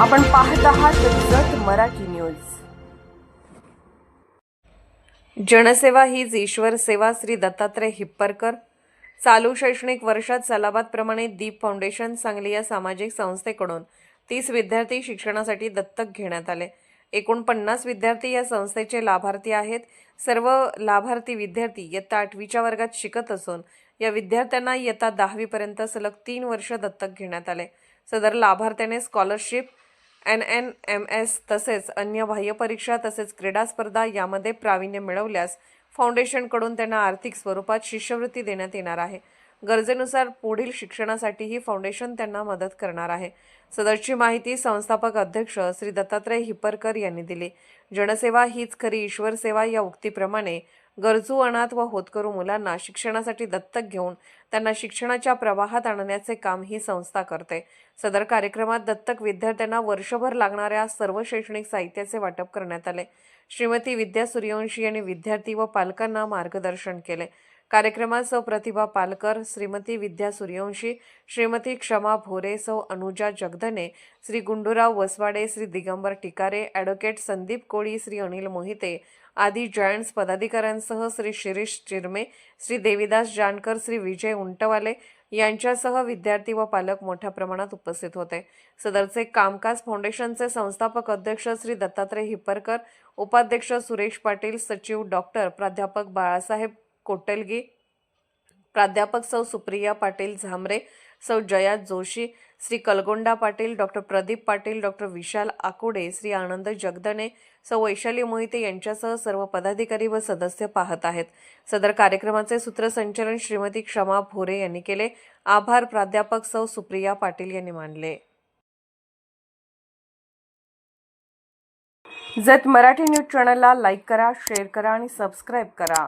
आपण पाहत आहात जत मराठी न्यूज. जनसेवा हीच ईश्वर सेवा श्री दत्तात्रय हिप्परकर. चालू शैक्षणिक वर्षात सलाबादप्रमाणे दीप फाउंडेशन सांगली या सामाजिक संस्थेकडून तीस विद्यार्थी शिक्षणासाठी दत्तक घेण्यात आले. एकूण पन्नास विद्यार्थी या संस्थेचे लाभार्थी आहेत. सर्व लाभार्थी विद्यार्थी इयत्ता आठवीच्या वर्गात शिकत असून या विद्यार्थ्यांना इयत्ता दहावीपर्यंत सलग तीन वर्ष दत्तक घेण्यात आले. सदर लाभार्थ्याने scholarship N N M S तसेच अन्य बाह्य परीक्षा तसेच क्रीडा स्पर्धा यामध्ये प्रावीण्य मिळवल्यास फाउंडेशनकडून त्यांना आर्थिक स्वरूपात शिष्यवृत्ती देण्यात येणार आहे. गरजेनुसार पुढील शिक्षणासाठीही फाउंडेशन त्यांना मदत करणार आहे. सदरची माहिती संस्थापक अध्यक्ष श्री दत्तात्रय हिप्परकर यांनी दिली. जनसेवा हीच खरी ईश्वर सेवा या उक्तीप्रमाणे गरजू अनाथ व होतकरू मुलांना शिक्षणासाठी दत्तक घेऊन त्यांना शिक्षणाच्या प्रवाहात आणण्याचे काम ही संस्था करते. सदर कार्यक्रमात दत्तक विद्यार्थ्यांना वर्षभर लागणाऱ्या सर्व शैक्षणिक साहित्याचे वाटप करण्यात आले. श्रीमती विद्या सूर्यवंशी यांनी विद्यार्थी व पालकांना मार्गदर्शन केले. कार्यक्रमात सौ प्रतिभा पालकर श्रीमती विद्या सूर्यवंशी श्रीमती क्षमा भोरे सौ अनुजा जगधने श्री गुंडूराव वसवाडे श्री दिगंबर टिकारे ॲडव्होकेट संदीप कोळी श्री अनिल मोहिते आदी जॉईंट्स पदाधिकाऱ्यांसह श्री शिरीष चिरमे श्री देविदास जानकर श्री विजय उंटवाले यांच्यासह विद्यार्थी व पालक मोठ्या प्रमाणात उपस्थित होते. सदरचे कामकाज फाउंडेशनचे संस्थापक अध्यक्ष श्री दत्तात्रय हिप्परकर उपाध्यक्ष सुरेश पाटील सचिव डॉक्टर प्राध्यापक बाळासाहेब कोटलगी प्राध्यापक सौ सुप्रिया पाटील झांबरे सौ जया जोशी श्री कलगोंडा पाटील डॉक्टर प्रदीप पाटील डॉक्टर विशाल आकुडे श्री आनंद जगदने सौ वैशाली मोहिते यांच्यासह सर्व पदाधिकारी व सदस्य पाहत आहेत. सदर कार्यक्रमाचे सूत्रसंचलन श्रीमती क्षमा भोरे यांनी केले. आभार प्राध्यापक सौ सुप्रिया पाटील यांनी मानले. जत मराठी न्यूज चॅनलला लाईक करा शेअर करा आणि सबस्क्राईब करा.